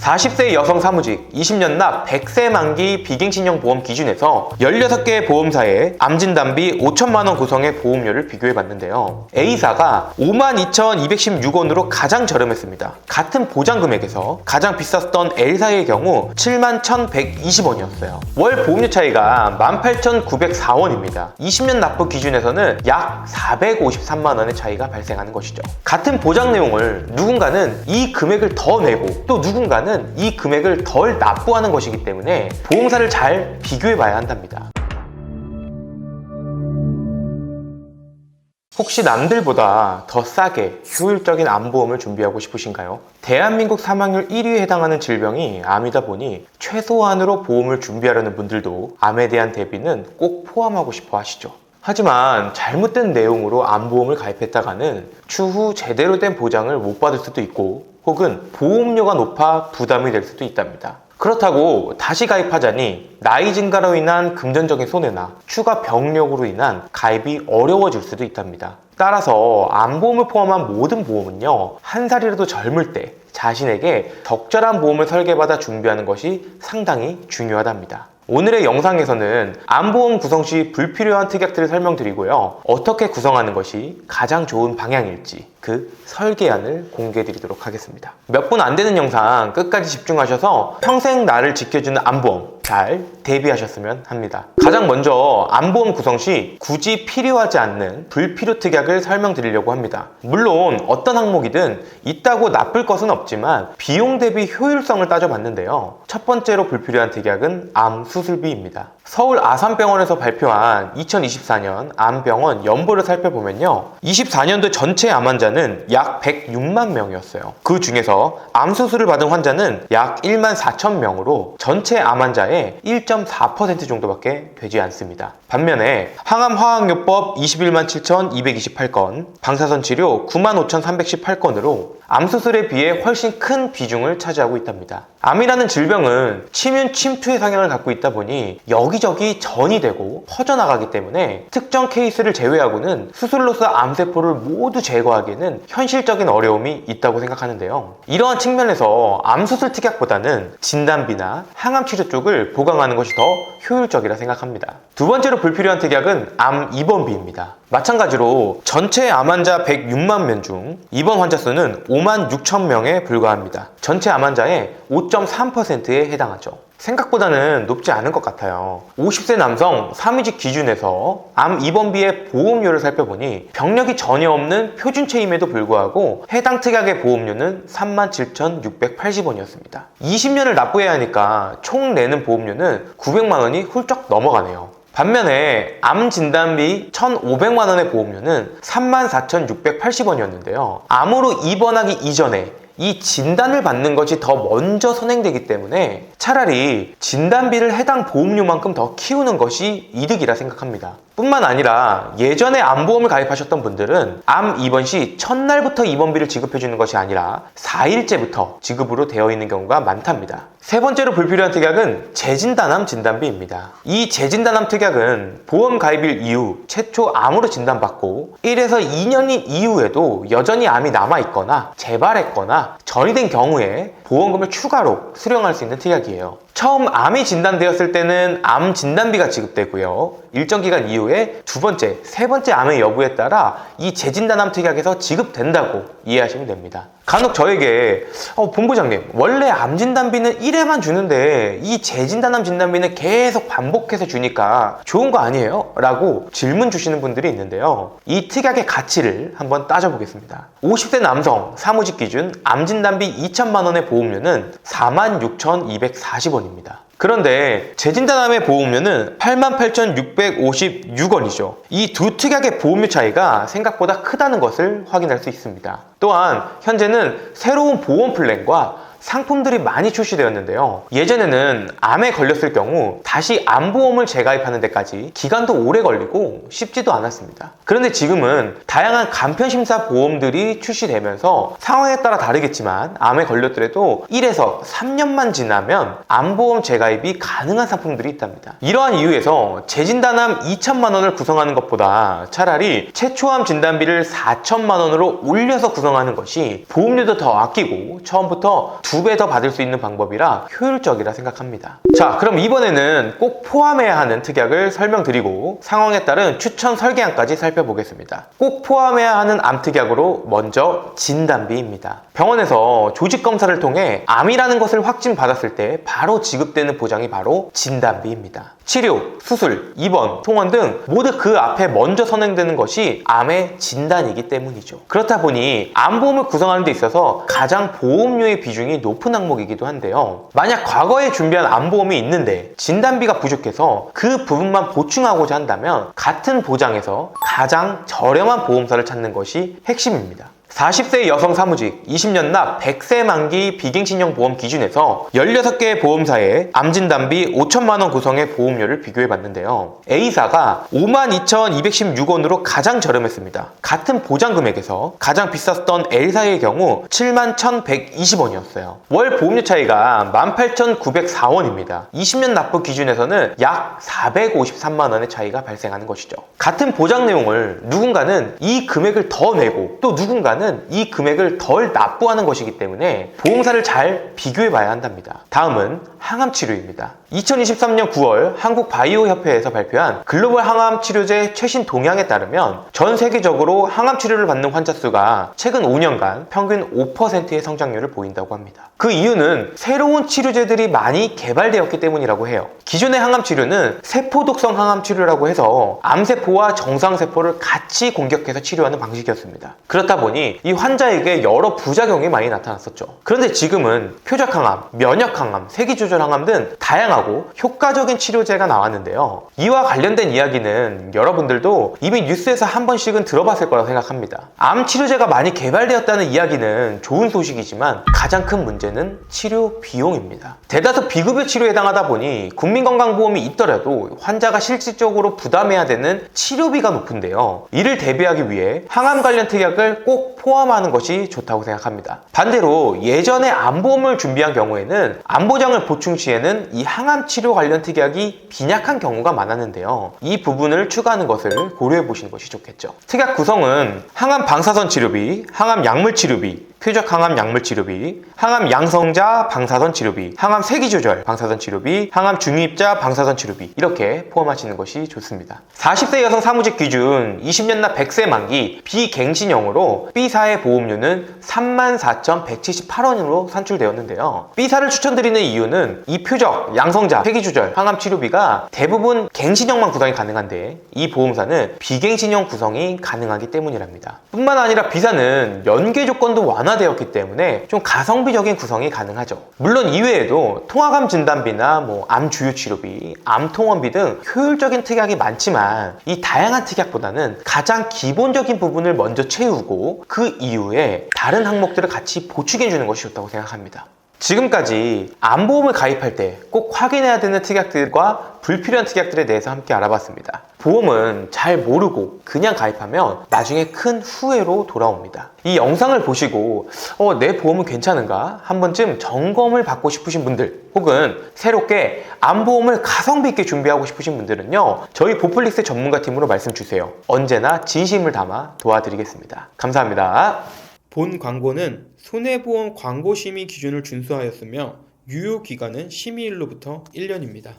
40세 여성 사무직, 20년 납 100세 만기 비갱신형 보험 기준에서 16개의 보험사의 암진단비 5천만 원 구성의 보험료를 비교해 봤는데요. A사가 52,216원으로 가장 저렴했습니다. 같은 보장 금액에서 가장 비쌌던 L사의 경우 71,120원이었어요. 월 보험료 차이가 18,904원입니다. 20년 납부 기준에서는 약 453만 원의 차이가 발생하는 것이죠. 같은 보장 내용을 누군가는 이 금액을 더 내고 또 누군가는 이 금액을 덜 납부하는 것이기 때문에 보험사를 잘 비교해 봐야 한답니다. 혹시 남들보다 더 싸게 효율적인 암보험을 준비하고 싶으신가요? 대한민국 사망률 1위에 해당하는 질병이 암이다 보니 최소한으로 보험을 준비하려는 분들도 암에 대한 대비는 꼭 포함하고 싶어 하시죠. 하지만 잘못된 내용으로 암보험을 가입했다가는 추후 제대로 된 보장을 못 받을 수도 있고 혹은 보험료가 높아 부담이 될 수도 있답니다. 그렇다고 다시 가입하자니 나이 증가로 인한 금전적인 손해나 추가 병력으로 인한 가입이 어려워질 수도 있답니다. 따라서 암보험을 포함한 모든 보험은요, 한 살이라도 젊을 때 자신에게 적절한 보험을 설계받아 준비하는 것이 상당히 중요하답니다. 오늘의 영상에서는 암보험 구성 시 불필요한 특약들을 설명드리고요. 어떻게 구성하는 것이 가장 좋은 방향일지 그 설계안을 공개해 드리도록 하겠습니다. 몇 분 안 되는 영상 끝까지 집중하셔서 평생 나를 지켜주는 암보험 잘 대비하셨으면 합니다. 가장 먼저 암보험 구성 시 굳이 필요하지 않는 불필요 특약을 설명드리려고 합니다. 물론 어떤 항목이든 있다고 나쁠 것은 없지만 비용 대비 효율성을 따져봤는데요. 첫 번째로 불필요한 특약은 암 수술비입니다. 서울 아산병원에서 발표한 2024년 암병원 연보를 살펴보면요. 24년도 전체 암 환자는 약 106만 명이었어요. 그 중에서 암 수술을 받은 환자는 약 1만 4천 명으로 전체 암 환자의 1.4% 정도밖에 되지 않습니다. 반면에 항암 화학요법 21만 7,228건, 방사선 치료 9만 5,318건으로 암 수술에 비해 훨씬 큰 비중을 차지하고 있답니다. 암이라는 질병은 치면 침투의 성향을 갖고 있다 보니 여기저기 전이 되고 퍼져나가기 때문에 특정 케이스를 제외하고는 수술로서 암세포를 모두 제거하기에는 현실적인 어려움이 있다고 생각하는데요. 이러한 측면에서 암수술 특약보다는 진단비나 항암 치료 쪽을 보강하는 것이 더 효율적이라 생각합니다. 두 번째로 불필요한 특약은 암 입원비입니다. 마찬가지로 전체 암 환자 106만 명 중 입원 환자 수는 5만 6천 명에 불과합니다. 전체 암 환자의 5.3%에 해당하죠. 생각보다는 높지 않은 것 같아요. 50세 남성 3위직 기준에서 암 입원비의 보험료를 살펴보니 병력이 전혀 없는 표준체임에도 불구하고 해당 특약의 보험료는 37,680원이었습니다. 20년을 납부해야 하니까 총 내는 보험료는 900만 원이 훌쩍 넘어가네요. 반면에 암 진단비 1,500만 원의 보험료는 34,680원이었는데요. 암으로 입원하기 이전에 이 진단을 받는 것이 더 먼저 선행되기 때문에 차라리 진단비를 해당 보험료만큼 더 키우는 것이 이득이라 생각합니다. 뿐만 아니라 예전에 암보험을 가입하셨던 분들은 암 입원 시 첫날부터 입원비를 지급해주는 것이 아니라 4일째부터 지급으로 되어 있는 경우가 많답니다. 세 번째로 불필요한 특약은 재진단암 진단비입니다. 이 재진단암 특약은 보험 가입일 이후 최초 암으로 진단받고 1에서 2년이 이후에도 여전히 암이 남아있거나 재발했거나 전이 된 경우에 보험금을 추가로 수령할 수 있는 특약이에요. 처음 암이 진단되었을 때는 암 진단비가 지급되고요. 일정 기간 이후에 두 번째, 세 번째 암의 여부에 따라 이 재진단암 특약에서 지급된다고 이해하시면 됩니다. 간혹 저에게 어, 본부장님 원래 암 진단비는 1회만 주는데 이 재진단암 진단비는 계속 반복해서 주니까 좋은 거 아니에요? 라고 질문 주시는 분들이 있는데요. 이 특약의 가치를 한번 따져보겠습니다. 50대 남성 사무직 기준 암 진단비 2천만 원의 보험료는 46,240원입니다. 그런데 재진단암의 보험료는 88,656원이죠. 이 두 특약의 보험료 차이가 생각보다 크다는 것을 확인할 수 있습니다. 또한 현재는 새로운 보험 플랜과 상품들이 많이 출시되었는데요. 예전에는 암에 걸렸을 경우 다시 암보험을 재가입하는 데까지 기간도 오래 걸리고 쉽지도 않았습니다. 그런데 지금은 다양한 간편심사 보험들이 출시되면서 상황에 따라 다르겠지만 암에 걸렸더라도 1에서 3년만 지나면 암보험 재가입이 가능한 상품들이 있답니다. 이러한 이유에서 재진단암 2천만 원을 구성하는 것보다 차라리 최초암 진단비를 4천만 원으로 올려서 구성하는 것이 보험료도 더 아끼고 처음부터 두 배 더 받을 수 있는 방법이라 효율적이라 생각합니다. 자, 그럼 이번에는 꼭 포함해야 하는 특약을 설명드리고 상황에 따른 추천 설계안까지 살펴보겠습니다. 꼭 포함해야 하는 암 특약으로 먼저 진단비입니다. 병원에서 조직 검사를 통해 암이라는 것을 확진받았을 때 바로 지급되는 보장이 바로 진단비입니다. 치료, 수술, 입원, 통원 등 모두 그 앞에 먼저 선행되는 것이 암의 진단이기 때문이죠. 그렇다 보니 암보험을 구성하는 데 있어서 가장 보험료의 비중이 높은 항목이기도 한데요. 만약 과거에 준비한 암보험이 있는데 진단비가 부족해서 그 부분만 보충하고자 한다면 같은 보장에서 가장 저렴한 보험사를 찾는 것이 핵심입니다. 40세 여성 사무직, 20년 납 100세 만기 비갱신형 보험 기준에서 16개의 보험사의 암진단비 5천만원 구성의 보험료를 비교해 봤는데요. A사가 52,216원으로 가장 저렴했습니다. 같은 보장 금액에서 가장 비쌌던 L사의 경우 71,120원이었어요. 월 보험료 차이가 18,904원입니다. 20년 납부 기준에서는 약 453만원의 차이가 발생하는 것이죠. 같은 보장 내용을 누군가는 이 금액을 더 내고 또 누군가는 이 금액을 덜 납부하는 것이기 때문에 보험사를 잘 비교해 봐야 한답니다. 다음은 항암 치료입니다. 2023년 9월 한국 바이오 협회에서 발표한 글로벌 항암 치료제 최신 동향에 따르면 전 세계적으로 항암 치료를 받는 환자 수가 최근 5년간 평균 5%의 성장률을 보인다고 합니다. 그 이유는 새로운 치료제들이 많이 개발되었기 때문이라고 해요. 기존의 항암 치료는 세포 독성 항암 치료라고 해서 암세포와 정상세포를 같이 공격해서 치료하는 방식이었습니다. 그렇다 보니 이 환자에게 여러 부작용이 많이 나타났었죠. 그런데 지금은 표적 항암, 면역 항암, 세기 조절 항암 등 다양하고 효과적인 치료제가 나왔는데요. 이와 관련된 이야기는 여러분들도 이미 뉴스에서 한 번씩은 들어봤을 거라고 생각합니다. 암 치료제가 많이 개발되었다는 이야기는 좋은 소식이지만 가장 큰 문제는 치료 비용입니다. 대다수 비급여 치료에 해당하다 보니 국민건강보험이 있더라도 환자가 실질적으로 부담해야 되는 치료비가 높은데요. 이를 대비하기 위해 항암 관련 특약을 꼭 포함하는 것이 좋다고 생각합니다. 반대로 예전에 암보험을 준비한 경우에는 암보장을 보충 시에는 이 항암 치료 관련 특약이 빈약한 경우가 많았는데요. 이 부분을 추가하는 것을 고려해 보시는 것이 좋겠죠. 특약 구성은 항암 방사선 치료비, 항암 약물 치료비, 표적 항암 약물 치료비, 항암 양성자 방사선 치료비, 항암 세기 조절 방사선 치료비, 항암 중입자 방사선 치료비 이렇게 포함하시는 것이 좋습니다. 40세 여성 사무직 기준 20년 납 100세 만기 비갱신형으로 B사의 보험료는 34,178원으로 산출되었는데요. B사를 추천드리는 이유는 이 표적, 양성자, 세기 조절, 항암 치료비가 대부분 갱신형만 구성이 가능한데 이 보험사는 비갱신형 구성이 가능하기 때문이랍니다. 뿐만 아니라 B사는 연계 조건도 완화되었기 때문에 좀 가성비적인 구성이 가능하죠. 물론 이외에도 통화감 진단비나 뭐 암 주요 치료비, 암 통원비 등 효율적인 특약이 많지만 이 다양한 특약보다는 가장 기본적인 부분을 먼저 채우고 그 이후에 다른 항목들을 같이 보충해 주는 것이 좋다고 생각합니다. 지금까지 암보험을 가입할 때 꼭 확인해야 되는 특약들과 불필요한 특약들에 대해서 함께 알아봤습니다. 보험은 잘 모르고 그냥 가입하면 나중에 큰 후회로 돌아옵니다. 이 영상을 보시고 어, 내 보험은 괜찮은가? 한 번쯤 점검을 받고 싶으신 분들 혹은 새롭게 암보험을 가성비 있게 준비하고 싶으신 분들은요 저희 보플릭스 전문가 팀으로 말씀 주세요. 언제나 진심을 담아 도와드리겠습니다. 감사합니다. 본 광고는 손해보험 광고심의 기준을 준수하였으며 유효 기간은 심의일로부터 1년입니다.